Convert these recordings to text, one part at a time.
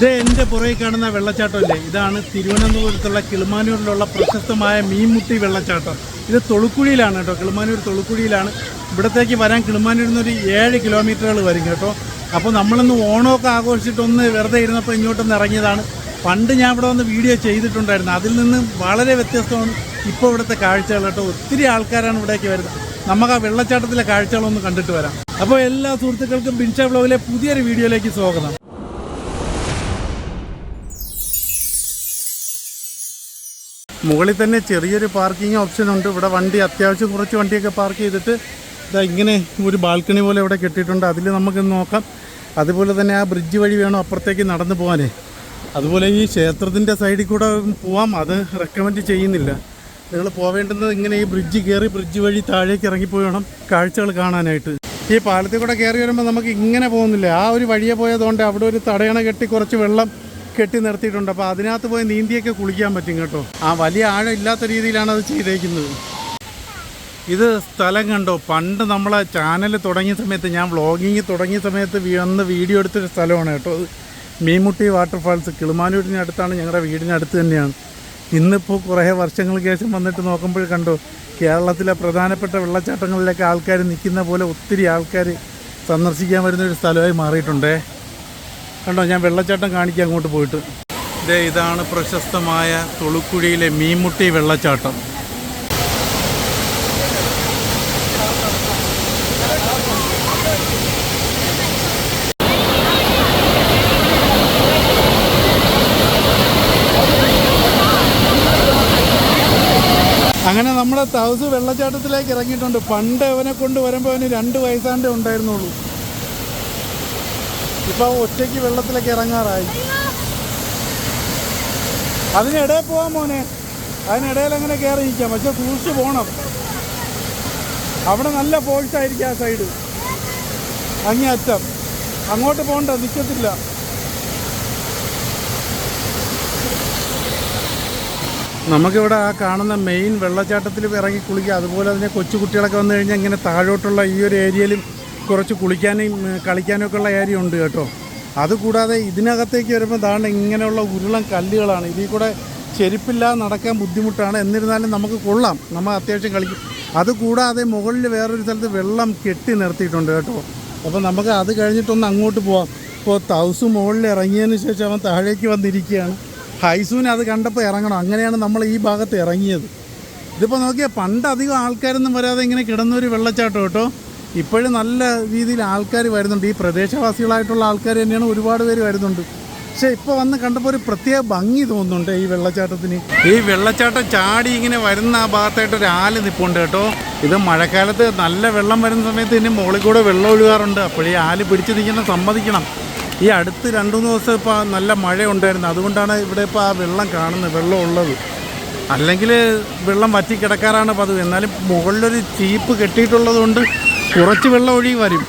ഇത് എന്റെ പുറകെ കാണുന്ന വെള്ളച്ചാട്ടമല്ലേ? ഇതാണ് തിരുവനന്തപുരത്തുള്ള കിളിമാനൂരിലുള്ള പ്രശസ്തമായ മീൻമുട്ടി വെള്ളച്ചാട്ടം. ഇത് തൊളുക്കുഴിയിലാണ് കേട്ടോ. കിളിമാനൂർ തൊളുക്കുഴിയിലാണ്. ഇവിടത്തേക്ക് വരാൻ കിളിമാനൂരിൽ നിന്നൊരു ഏഴ് കിലോമീറ്ററുകൾ വരും കേട്ടോ. അപ്പോൾ നമ്മളൊന്ന് ഓണമൊക്കെ ആഘോഷിച്ചിട്ടൊന്ന് വെറുതെ ഇരുന്നപ്പോൾ ഇങ്ങോട്ടൊന്ന് ഇറങ്ങിയതാണ്. പണ്ട് ഞാൻ ഇവിടെ വന്ന് വീഡിയോ ചെയ്തിട്ടുണ്ടായിരുന്നു. അതിൽ നിന്ന് വളരെ വ്യത്യസ്തമാണ് ഇപ്പോൾ ഇവിടുത്തെ കാഴ്ചകൾ കേട്ടോ. ഒത്തിരി ആൾക്കാരാണ് ഇവിടേക്ക് വരുന്നത്. നമുക്ക് ആ വെള്ളച്ചാട്ടത്തിലെ കാഴ്ചകളൊന്ന് കണ്ടിട്ട് വരാം. അപ്പോൾ എല്ലാ സുഹൃത്തുക്കൾക്കും ബിൻഷ ബ്ലോഗിലെ പുതിയൊരു വീഡിയോയിലേക്ക് സ്വാഗതം. മുകളിൽ തന്നെ ചെറിയൊരു പാർക്കിംഗ് ഓപ്ഷൻ ഉണ്ട്. ഇവിടെ വണ്ടി അത്യാവശ്യം കുറച്ച് വണ്ടിയൊക്കെ പാർക്ക് ചെയ്തിട്ട് ഇതാ ഇങ്ങനെ ഒരു ബാൽക്കണി പോലെ ഇവിടെ കെട്ടിയിട്ടുണ്ട്. അതിൽ നമുക്ക് നോക്കാം. അതുപോലെ തന്നെ ആ ബ്രിഡ്ജ് വഴി വേണം അപ്പുറത്തേക്ക് നടന്നു പോകാനേ. അതുപോലെ ഈ ക്ഷേത്രത്തിന്റെ സൈഡിൽ കൂടെ പോവാം. അത് റെക്കമെൻഡ് ചെയ്യുന്നില്ല. നിങ്ങൾ പോവേണ്ടുന്നത് ഇങ്ങനെ ഈ ബ്രിഡ്ജ് കയറി ബ്രിഡ്ജ് വഴി താഴേക്ക് ഇറങ്ങിപ്പോയി വേണം കാഴ്ചകൾ കാണാനായിട്ട്. ഈ പാലത്തിൽ കൂടെ കയറി വരുമ്പോൾ നമുക്ക് ഇങ്ങനെ പോകുന്നില്ല? ആ ഒരു വഴിയെ പോയതുകൊണ്ട് അവിടെ ഒരു തടയണ കെട്ടി കുറച്ച് വെള്ളം കെട്ടി നിർത്തിയിട്ടുണ്ട്. അപ്പോൾ അതിനകത്ത് പോയി നീന്തിയൊക്കെ കുളിക്കാൻ പറ്റും കേട്ടോ. ആ വലിയ ആഴം ഇല്ലാത്ത രീതിയിലാണ് അത് ചെയ്തേക്കുന്നത്. ഇത് സ്ഥലം കണ്ടോ? പണ്ട് നമ്മളെ ചാനൽ തുടങ്ങിയ സമയത്ത് ഞാൻ വ്ളോഗിങ് തുടങ്ങിയ സമയത്ത് വന്ന് വീഡിയോ എടുത്തൊരു സ്ഥലമാണ് കേട്ടോ മീൻമുട്ടി വാട്ടർഫാൾസ് കിളിമാനൂരിനടുത്താണ് ഞങ്ങളുടെ വീടിനടുത്ത് തന്നെയാണ്. ഇന്നിപ്പോൾ കുറേ വർഷങ്ങൾക്ക് ശേഷം വന്നിട്ട് നോക്കുമ്പോൾ കണ്ടോ കേരളത്തിലെ പ്രധാനപ്പെട്ട വെള്ളച്ചാട്ടങ്ങളിലൊക്കെ ആൾക്കാർ നിൽക്കുന്ന പോലെ ഒത്തിരി ആൾക്കാർ സന്ദർശിക്കാൻ വരുന്ന ഒരു സ്ഥലമായി മാറിയിട്ടുണ്ടേ. കണ്ടോ ഞാൻ വെള്ളച്ചാട്ടം കാണിക്കാൻ അങ്ങോട്ട് പോയിട്ട്. ഇതേ ഇതാണ് പ്രശസ്തമായ തൊളുക്കുഴിയിലെ മീൻമുട്ടി വെള്ളച്ചാട്ടം. അങ്ങനെ നമ്മുടെ തൗസ് വെള്ളച്ചാട്ടത്തിലേക്ക് ഇറങ്ങിയിട്ടുണ്ട്. പണ്ട് അവനെ കൊണ്ട് വരുമ്പോൾ അവന് രണ്ട് വയസ്സാണ്ടേ ഉണ്ടായിരുന്നുള്ളൂ. ഇപ്പൊ ഒറ്റയ്ക്ക് വെള്ളത്തിലൊക്കെ ഇറങ്ങാറായി. അതിനിടയിൽ പോവാൻ മോനെ. അതിനിടയിൽ അങ്ങനെ കയറി നിൽക്കാം പക്ഷെ സൂക്ഷിച്ച് പോണം. അവിടെ നല്ല ഫോഴ്സ് ആയിരിക്കും ആ സൈഡ് അങ്ങേ അറ്റം അങ്ങോട്ട് പോകണ്ട നിൽക്കത്തില്ല നമുക്കിവിടെ ആ കാണുന്ന മെയിൻ വെള്ളച്ചാട്ടത്തിൽ ഇറങ്ങി കുളിക്കുക അതുപോലെ തന്നെ കൊച്ചു കുട്ടികളൊക്കെ വന്നു കഴിഞ്ഞാൽ ഇങ്ങനെ താഴോട്ടുള്ള ഈ ഒരു ഏരിയയിലും കുറച്ച് കുളിക്കാനും കളിക്കാനും ഒക്കെ ഉള്ള കാര്യമുണ്ട് കേട്ടോ. അതുകൂടാതെ ഇതിനകത്തേക്ക് വരുമ്പോൾ ദാണ്ട് ഇങ്ങനെയുള്ള ഉരുളം കല്ലുകളാണ്. ഇതിൽ കൂടെ ചെരുപ്പില്ലാതെ നടക്കാൻ ബുദ്ധിമുട്ടാണ്. എന്നിരുന്നാലും നമുക്ക് കൊള്ളാം. നമ്മൾ അത്യാവശ്യം കളിക്കും. അതുകൂടാതെ മുകളിൽ വേറൊരു സ്ഥലത്ത് വെള്ളം കെട്ടി നിർത്തിയിട്ടുണ്ട് കേട്ടോ. അപ്പോൾ നമുക്ക് അത് കഴിഞ്ഞിട്ടൊന്ന് അങ്ങോട്ട് പോവാം. ഇപ്പോൾ തൗസ് മുകളിൽ ഇറങ്ങിയതിന് ശേഷം അവൻ താഴേക്ക് വന്നിരിക്കുകയാണ്. ഹൈസൂന് അത് കണ്ടപ്പോൾ ഇറങ്ങണം. അങ്ങനെയാണ് നമ്മൾ ഈ ഭാഗത്ത് ഇറങ്ങിയത്. ഇതിപ്പോൾ നോക്കിയാൽ പണ്ട് അധികം ആൾക്കാരൊന്നും വരാതെ ഇങ്ങനെ കിടന്നൊരു വെള്ളച്ചാട്ടം കേട്ടോ. ഇപ്പോഴും നല്ല രീതിയിൽ ആൾക്കാർ വരുന്നുണ്ട്. ഈ പ്രദേശവാസികളായിട്ടുള്ള ആൾക്കാർ തന്നെയാണ് ഒരുപാട് പേര് വരുന്നുണ്ട്. പക്ഷേ ഇപ്പോൾ വന്ന് കണ്ടപ്പോൾ ഒരു പ്രത്യേക ഭംഗി തോന്നുന്നുണ്ട് ഈ വെള്ളച്ചാട്ടത്തിന്. ഈ വെള്ളച്ചാട്ടം ചാടി ഇങ്ങനെ വരുന്ന ആ ഭാഗത്തായിട്ട് ഒരു ആൽ നിൽപ്പുണ്ട് കേട്ടോ. ഇത് മഴക്കാലത്ത് നല്ല വെള്ളം വരുന്ന സമയത്ത് ഇതിന് മുകളിൽ കൂടെ വെള്ളം ഒഴുകാറുണ്ട്. അപ്പോഴേ ആൽ പിടിച്ച് നിൽക്കുന്ന സമ്മതിക്കണം. ഈ അടുത്ത് രണ്ടു മൂന്ന് ദിവസം ഇപ്പോൾ നല്ല മഴ ഉണ്ടായിരുന്നു അതുകൊണ്ടാണ് ഇവിടെ ഇപ്പോൾ ആ വെള്ളം കാണുന്നത് വെള്ളം ഉള്ളത്. അല്ലെങ്കിൽ വെള്ളം വറ്റി കിടക്കാറാണ് പതിവ്. എന്നാലും മുകളിലൊരു ചീപ്പ് കെട്ടിയിട്ടുള്ളത് കൊണ്ട് കുറച്ച് വെള്ളം ഒഴുകി വരും.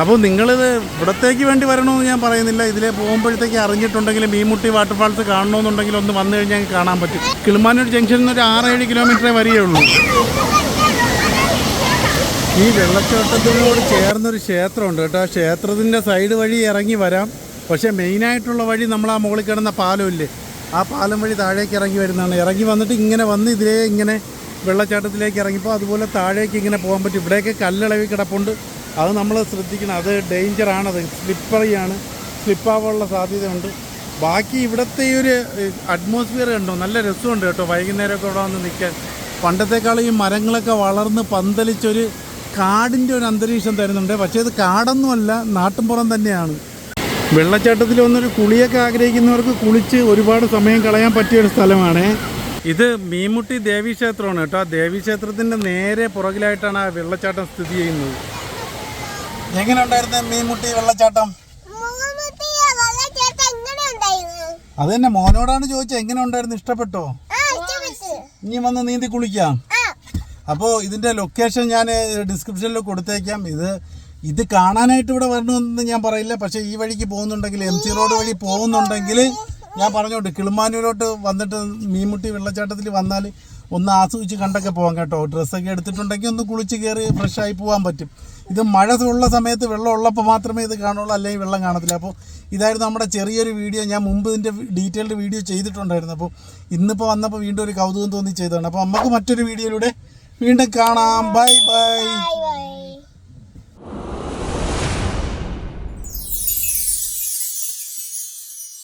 അപ്പോൾ നിങ്ങളിത് ഇവിടത്തേക്ക് വേണ്ടി വരണമെന്ന് ഞാൻ പറയുന്നില്ല. ഇതിലെ പോകുമ്പോഴത്തേക്ക് അറിഞ്ഞിട്ടുണ്ടെങ്കിൽ മീൻമുട്ടി വാട്ടർഫാൾസ് കാണണമെന്നുണ്ടെങ്കിൽ ഒന്ന് വന്നു കഴിഞ്ഞാൽ കാണാൻ പറ്റും. കിളിമാനൂർ ജംഗ്ഷനിൽ നിന്ന് ഒരു ആറേഴ് കിലോമീറ്ററേ വരികയുള്ളൂ ഈ വെള്ളച്ചാട്ടത്തിനോട് ചേർന്നൊരു ക്ഷേത്രമുണ്ട് കേട്ടോ. ആ ക്ഷേത്രത്തിന്റെ സൈഡ് വഴി ഇറങ്ങി വരാം. പക്ഷേ മെയിനായിട്ടുള്ള വഴി നമ്മൾ ആ മുകളിൽ കിടന്ന പാലമില്ലേ ആ പാലം വഴി താഴേക്ക് ഇറങ്ങി വരുന്നതാണ്. ഇറങ്ങി വന്നിട്ട് ഇങ്ങനെ വന്ന് ഇതിലേ ഇങ്ങനെ വെള്ളച്ചാട്ടത്തിലേക്ക് ഇറങ്ങിപ്പോൾ അതുപോലെ താഴേക്ക് ഇങ്ങനെ പോകാൻ പറ്റും. ഇവിടെയൊക്കെ കല്ലിളവി കിടപ്പുണ്ട്. അത് നമ്മൾ ശ്രദ്ധിക്കണം. അത് ഡേഞ്ചറാണ് ഡേഞ്ചറാണത് സ്ലിപ്പറിയാണ് സ്ലിപ്പാവാനുള്ള സാധ്യതയുണ്ട്. ബാക്കി ഇവിടുത്തെ ഈ ഒരു അറ്റ്മോസ്ഫിയർ ഉണ്ടോ നല്ല രസമുണ്ട് കേട്ടോ. വൈകുന്നേരമൊക്കെ ഇവിടെ വന്ന് നിൽക്കാൻ. പണ്ടത്തെക്കാളും ഈ മരങ്ങളൊക്കെ വളർന്ന് പന്തലിച്ചൊരു കാടിന്റെ ഒരു അന്തരീക്ഷം തരുന്നുണ്ട്. പക്ഷേ ഇത് കാടൊന്നുമല്ല നാട്ടിൻപുറം തന്നെയാണ്. വെള്ളച്ചാട്ടത്തിൽ വന്നൊരു കുളിയൊക്കെ ആഗ്രഹിക്കുന്നവർക്ക് കുളിച്ച് ഒരുപാട് സമയം കളയാൻ പറ്റിയ ഒരു സ്ഥലമാണ്. ഇത് മീൻമുട്ടി ദേവീക്ഷേത്രമാണ് കേട്ടോ. ആ ദേവീക്ഷേത്രത്തിന്റെ നേരെ പുറകിലായിട്ടാണ് ആ വെള്ളച്ചാട്ടം സ്ഥിതി ചെയ്യുന്നത്. എങ്ങനെ ഉണ്ടായിരുന്നു മീൻമുട്ടി വെള്ളച്ചാട്ടം? അത് തന്നെ മോനോടാണ് ചോദിച്ചത് എങ്ങനെ ഉണ്ടായിരുന്നു ഇഷ്ടപ്പെട്ടോ? ആ, ഇഷ്ടപ്പെട്ടു. ഇനി വന്ന് നീന്തി കുളിക്കാം. അപ്പോ അപ്പോൾ ഇതിന്റെ ലൊക്കേഷൻ ഞാൻ ഡിസ്ക്രിപ്ഷനിൽ കൊടുത്തേക്കാം. ഇത് ഇത് കാണാനായിട്ട് ഇവിടെ വരണമെന്ന് ഞാൻ പറയില്ല. പക്ഷേ ഈ വഴിക്ക് പോകുന്നുണ്ടെങ്കിൽ എം സി റോഡ് വഴി പോകുന്നുണ്ടെങ്കിൽ ഞാൻ പറഞ്ഞോട്ട് കിളിമാനൂരോട്ട് വന്നിട്ട് മീൻമുട്ടി വെള്ളച്ചാട്ടത്തിൽ വന്നാൽ ഒന്ന് ആസ്വദിച്ച് കണ്ടൊക്കെ പോകാം കേട്ടോ. ഡ്രസ്സൊക്കെ എടുത്തിട്ടുണ്ടെങ്കിൽ ഒന്ന് കുളിച്ച് കയറി ഫ്രഷായി പോകാൻ പറ്റും. ഇത് മഴ ഉള്ള സമയത്ത് വെള്ളം ഉള്ളപ്പോൾ മാത്രമേ ഇത് കാണുള്ളൂ അല്ലെങ്കിൽ വെള്ളം കാണത്തില്ല. അപ്പോൾ ഇതായിരുന്നു നമ്മുടെ ചെറിയൊരു വീഡിയോ. ഞാൻ മുമ്പ് ഇതിന്റെ ഡീറ്റെയിൽഡ് വീഡിയോ ചെയ്തിട്ടുണ്ടായിരുന്നു. അപ്പോൾ ഇന്നിപ്പോൾ വന്നപ്പോൾ വീണ്ടും ഒരു കൗതുകം തോന്നി ചെയ്തതാണ്. അപ്പോൾ നമുക്ക് മറ്റൊരു വീഡിയോയിലൂടെ വീണ്ടും കാണാം. Bye bye.